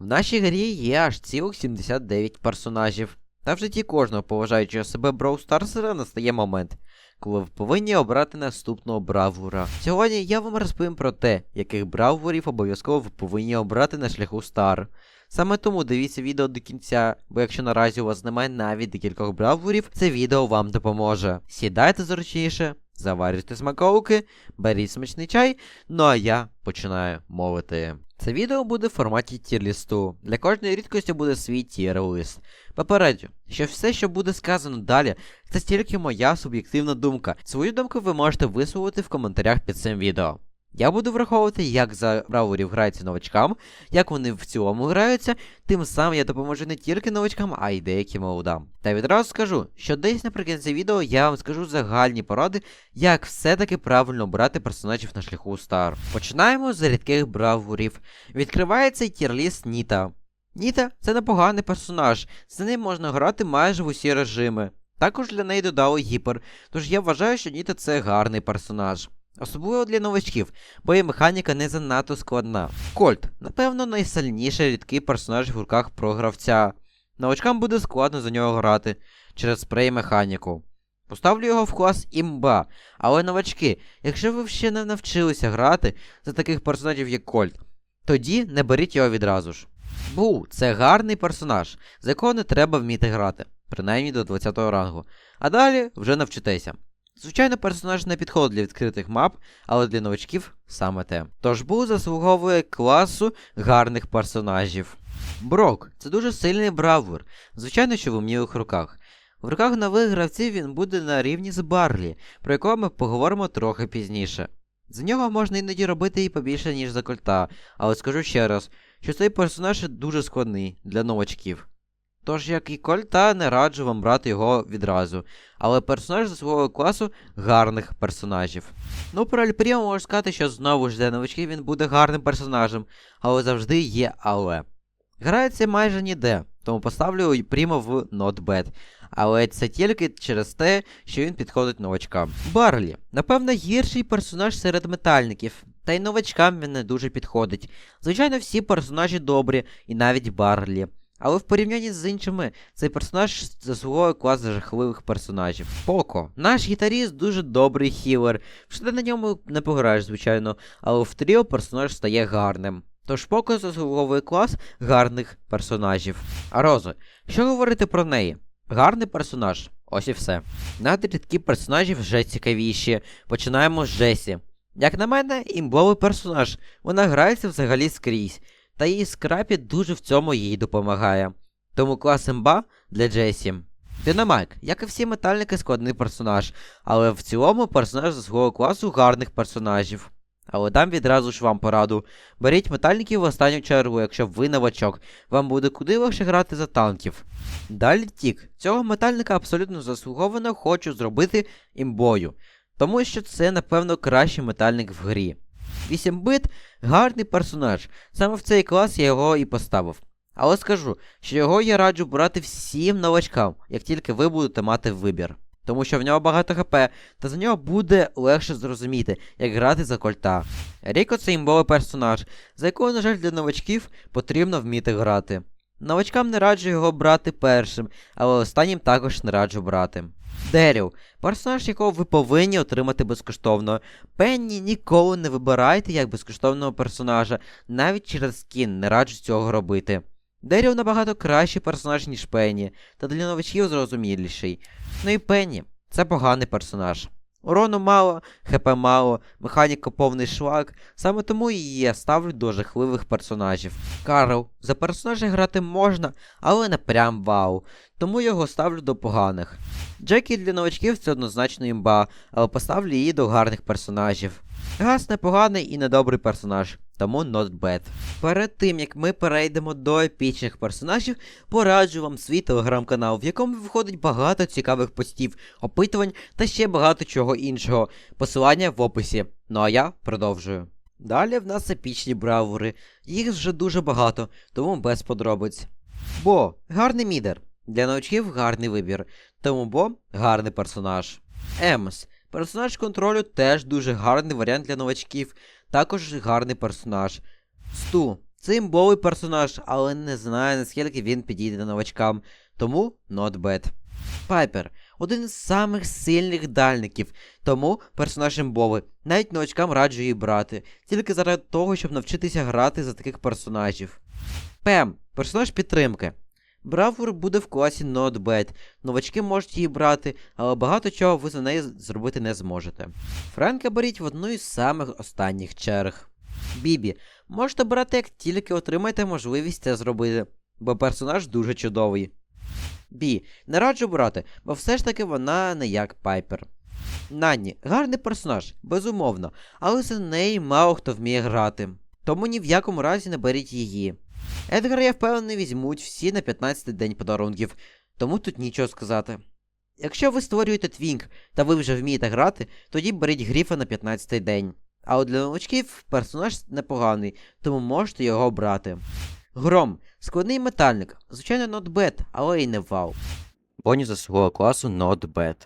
В нашій грі є аж цілих 79 персонажів. Та в житті кожного поважаючого себе броустарсера настає момент, коли ви повинні обрати наступного бравура. Сьогодні я вам розповім про те, яких бравурів обов'язково ви повинні обрати на шляху стар. Саме тому дивіться відео до кінця, бо якщо наразі у вас немає навіть декількох бравурів, це відео вам допоможе. Сідайте зручніше, заварюйте смаковки, беріть смачний чай, ну а я починаю мовити. Це відео буде в форматі тір-лісту. Для кожної рідкості буде свій тір-лист. Попереджу, що все, що буде сказано далі, це тільки моя суб'єктивна думка. Свою думку ви можете висловити в коментарях під цим відео. Я буду враховувати, як за браурів граються новачкам, як вони в цілому граються, тим самим я допоможу не тільки новачкам, а й деяким молодам. Та відразу скажу, що десь наприкінці відео я вам скажу загальні поради, як все-таки правильно обрати персонажів на шляху Стар. Починаємо з рідких бравурів. Відкривається тірліст Ніта. Ніта це непоганий персонаж, з ним можна грати майже в усі режими. Також для неї додали гіпер, тож я вважаю, що Ніта це гарний персонаж. Особливо для новачків, бо її механіка не занадто складна. Кольт, напевно, найсильніший рідкий персонаж в руках про гравця. Новачкам буде складно за нього грати через спрей механіку. Поставлю його в клас імба, але новачки, якщо ви ще не навчилися грати за таких персонажів, як Кольт, тоді не беріть його відразу ж. Бу, це гарний персонаж, за якого не треба вміти грати, принаймні до 20 рангу. А далі вже навчитеся. Звичайно, персонаж не підходить для відкритих мап, але для новачків саме те. Тож Бу заслуговує класу гарних персонажів. Брок це дуже сильний бравур, звичайно, що в умнілих руках. В руках нових гравців він буде на рівні з Барлі, про якого ми поговоримо трохи пізніше. За нього можна іноді робити і побільше, ніж за кольта, але скажу ще раз, що цей персонаж дуже складний для новачків. Тож, як і кольта, не раджу вам брати його відразу, але персонаж за свого класу гарних персонажів. Ну, про Альпріма можу сказати, що знову ж для новачків він буде гарним персонажем, але завжди є але. Грається майже ніде, тому поставлю Пріма в Bad. Але це тільки через те, що він підходить новачкам. Барлі, напевно, гірший персонаж серед метальників, та й новачкам він не дуже підходить. Звичайно, всі персонажі добрі, і навіть Барлі. Але в порівнянні з іншими, цей персонаж заслуговує клас жахливих персонажів. Поко. Наш гітаріст дуже добрий хілер. Що на ньому не пограєш, звичайно, але в тріо персонаж стає гарним. Тож Поко заслуговує клас гарних персонажів. А Роза, що говорити про неї? Гарний персонаж, ось і все. Надрідкі персонажі вже цікавіші. Починаємо з Джесі. Як на мене, імбовий персонаж, вона грається взагалі скрізь, та її скрапі дуже в цьому їй допомагає. Тому клас імба для Джесі. Динамайк, як і всі метальники, складний персонаж, але в цілому персонаж за свого класу гарних персонажів. Але дам відразу ж вам пораду. Беріть метальників в останню чергу, якщо ви новачок, вам буде куди легше грати за танків. Далі тік. Цього метальника абсолютно заслуговано хочу зробити імбою, тому що це, напевно, кращий метальник в грі. 8 бит гарний персонаж. Саме в цей клас я його і поставив. Але скажу, що його я раджу брати всім новачкам, як тільки ви будете мати вибір. Тому що в нього багато хп, та за нього буде легше зрозуміти, як грати за кольта. Ріко це імбовий персонаж, за якого, на жаль, для новачків потрібно вміти грати. Новачкам не раджу його брати першим, але останнім також не раджу брати. Деріл, персонаж, якого ви повинні отримати безкоштовно. Пенні ніколи не вибирайте як безкоштовного персонажа, навіть через скін не раджу цього робити. Деріл набагато кращий персонаж, ніж Пенні, та для новачків зрозуміліший. Ну і Пенні це поганий персонаж. Урону мало, ХП мало, механіка повний шлак, саме тому і є ставлю до жахливих персонажів. Карл, за персонажа грати можна, але не прям вау, тому його ставлю до поганих. Джекі для новачків це однозначно імба, але поставлю її до гарних персонажів. Гас непоганий і недобрий персонаж, тому not bad. Перед тим як ми перейдемо до епічних персонажів, пораджу вам свій телеграм-канал, в якому виходить багато цікавих постів, опитувань та ще багато чого іншого. Посилання в описі. Ну а я продовжую. Далі в нас епічні бравури. Їх вже дуже багато, тому без подробиць. Бо гарний мідер. Для новачків гарний вибір. Тому Бо гарний персонаж. Емс. Персонаж контролю теж дуже гарний варіант для новачків. Також гарний персонаж. Сту. Це імбовий персонаж, але не знаю, наскільки він підійде новачкам, тому not bad. Пайпер один із самих сильних дальників, тому персонаж імбовий. Навіть новачкам раджу її брати, тільки заради того, щоб навчитися грати за таких персонажів. Пем персонаж підтримки. Бравур буде в класі not bad. Новачки можуть її брати, але багато чого ви за неї зробити не зможете. Френка беріть в одну із самих останніх черг. Бібі, можете брати, як тільки отримаєте можливість це зробити, бо персонаж дуже чудовий. Бі, не раджу брати, бо все ж таки вона не як Пайпер. Нанні, гарний персонаж, безумовно, але за неї мало хто вміє грати. Тому ні в якому разі не беріть її. Едгара, я впевнений, візьмуть всі на 15-й день подарунків, тому тут нічого сказати. Якщо ви створюєте твінк та ви вже вмієте грати, тоді беріть гріфа на 15-й день. А от для новачків персонаж непоганий, тому можете його брати. Гром, складний метальник, звичайно, bad, але і не вау. Бонус за свого класу bad.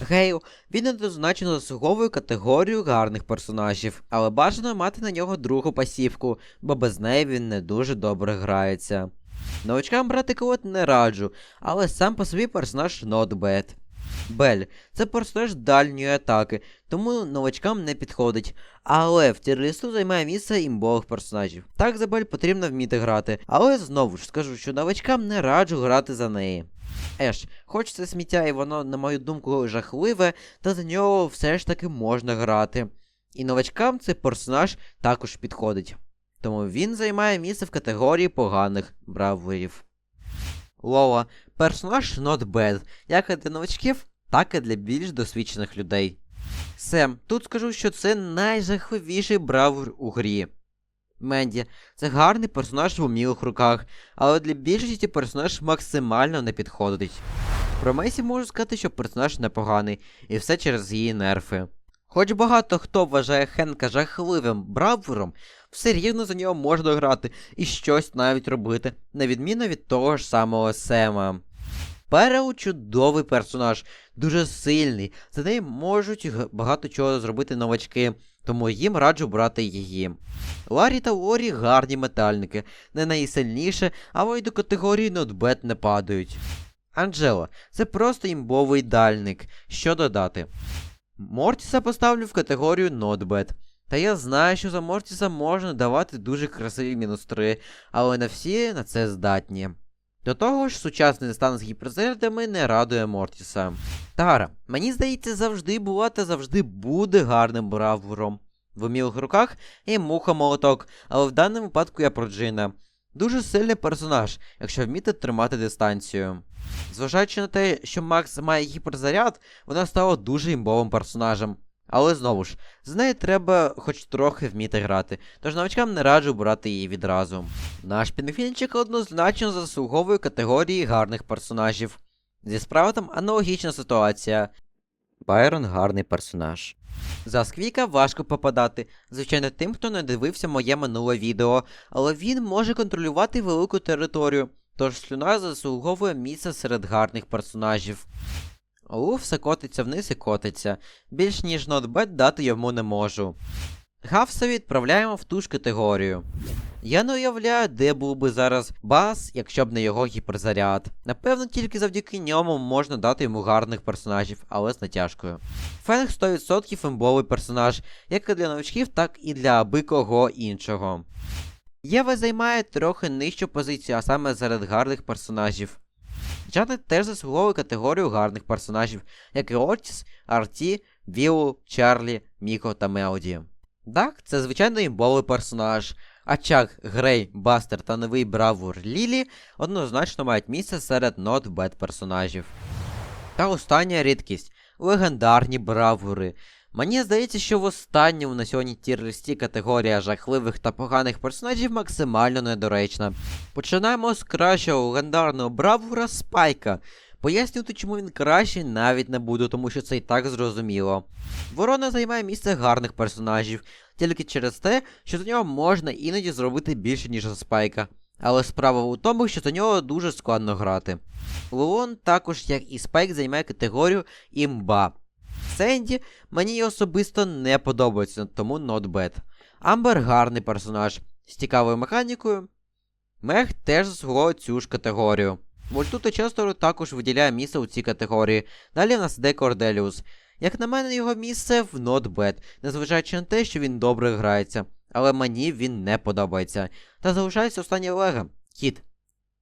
Гейл, він однозначно заслуговує категорію гарних персонажів, але бажано мати на нього другу пасівку, бо без неї він не дуже добре грається. Новачкам брати колот не раджу, але сам по собі персонаж not bad. Бель це персонаж дальньої атаки, тому новачкам не підходить. Але в тірлісту займає місце імбових персонажів. Так за Бель потрібно вміти грати, але знову ж скажу, що новачкам не раджу грати за неї. Еш, хоч це сміття і воно, на мою думку, жахливе, та за нього все ж таки можна грати. І новачкам цей персонаж також підходить. Тому він займає місце в категорії поганих бравурів. Лола, персонаж not bad, як і для новачків, так і для більш досвідчених людей. Сем, тут скажу, що це найжахливіший бравур у грі. Менді це гарний персонаж в умілих руках, але для більшості персонаж максимально не підходить. Про Мейсі можу сказати, що персонаж непоганий, і все через її нерфи. Хоч багато хто вважає Хенка жахливим бравуром, все рівно за нього можна грати і щось навіть робити, на відміну від того ж самого Сема. Перел чудовий персонаж, дуже сильний, за неї можуть багато чого зробити новачки, тому їм раджу брати її. Ларі та Лорі гарні метальники, не найсильніше, але й до категорії нотбет не падають. Анджела це просто імбовий дальник. Що додати? Мортіса поставлю в категорію нотбет. Та я знаю, що за Мортіса можна давати дуже красиві мінус 3, але не всі на це здатні. До того ж, сучасний стан з гіперзарядами не радує Мортіса. Тара, мені здається, завжди була та завжди буде гарним бравуром. В умілих руках і муха молоток, але в даному випадку я про Джина. Дуже сильний персонаж, якщо вміти тримати дистанцію. Зважаючи на те, що Макс має гіперзаряд, вона стала дуже імбовим персонажем. Але знову ж, з нею треба хоч трохи вміти грати, тож новачкам не раджу брати її відразу. Наш пінгвінчик однозначно заслуговує категорії гарних персонажів. Зі спраутом аналогічна ситуація. Байрон гарний персонаж. За Сквіка важко попадати, звичайно, тим, хто не дивився моє минуле відео, але він може контролювати велику територію, тож слюна заслуговує місце серед гарних персонажів. Олу все котиться вниз і котиться, більш ніж нотбет дати йому не можу. Гавса відправляємо в ту ж категорію. Я не уявляю, де був би зараз бас, якщо б не його гіперзаряд. Напевно, тільки завдяки ньому можна дати йому гарних персонажів, але з натяжкою. Фенг 100% імбовий персонаж, як і для новачків, так і для аби кого іншого. Єва займає трохи нижчу позицію, а саме серед гарних персонажів. Джанет теж заслуговує категорію гарних персонажів, як і Ортіс, Арті, Вілу, Чарлі, Міко та Мелоді. Так, це звичайно імбовий персонаж. А Чак, Грей, Бастер та новий бравур Лілі однозначно мають місце серед bad персонажів. Та остання рідкість легендарні бравури. Мені здається, що в останньому на сьогодні тір-листі категорія жахливих та поганих персонажів максимально недоречна. Починаємо з кращого легендарного бравура Спайка. Пояснювати, чому він кращий, навіть не буду, тому що це і так зрозуміло. Ворона займає місце гарних персонажів, тільки через те, що за нього можна іноді зробити більше, ніж за Спайка. Але справа у тому, що за нього дуже складно грати. Леон також, як і Спайк, займає категорію імба. Сенді мені особисто не подобається, тому not bad. Амбер гарний персонаж. з цікавою механікою. Мех теж заслуговує цю ж категорію. Вольтуто Честеру також виділяє місце у цій категорії. Далі в нас йде Корделіус. Як на мене, його місце в Not Bad, незважаючи на те, що він добре грається. Але мені він не подобається. Та залишається остання Олега Кіт.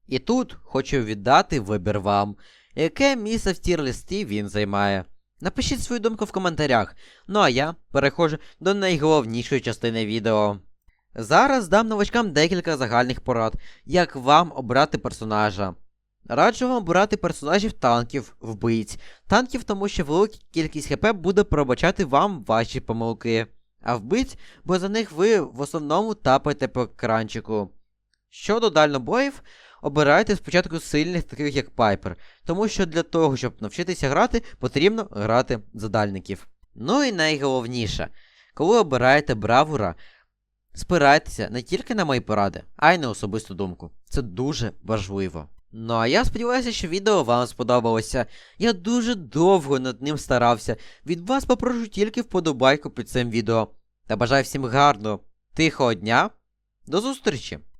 І тут хочу віддати вибір вам. Яке місце в тір-листі він займає? Напишіть свою думку в коментарях. Ну а я переходжу до найголовнішої частини відео. Зараз дам новачкам декілька загальних порад, як вам обрати персонажа. Раджу вам обирати персонажів танків, вбивць. Танків, тому що велика кількість хп буде пробачати вам ваші помилки. А вбивць, бо за них ви в основному тапаєте по екранчику. Щодо дальнобоїв, обирайте спочатку сильних, таких як Пайпер, тому що для того, щоб навчитися грати, потрібно грати за дальників. Ну і найголовніше, коли обираєте бравура, спирайтеся не тільки на мої поради, а й на особисту думку. Це дуже важливо. Ну а я сподіваюся, що відео вам сподобалося. Я дуже довго над ним старався. Від вас попрошу тільки вподобайку під цим відео. Та бажаю всім гарного, тихого дня. До зустрічі!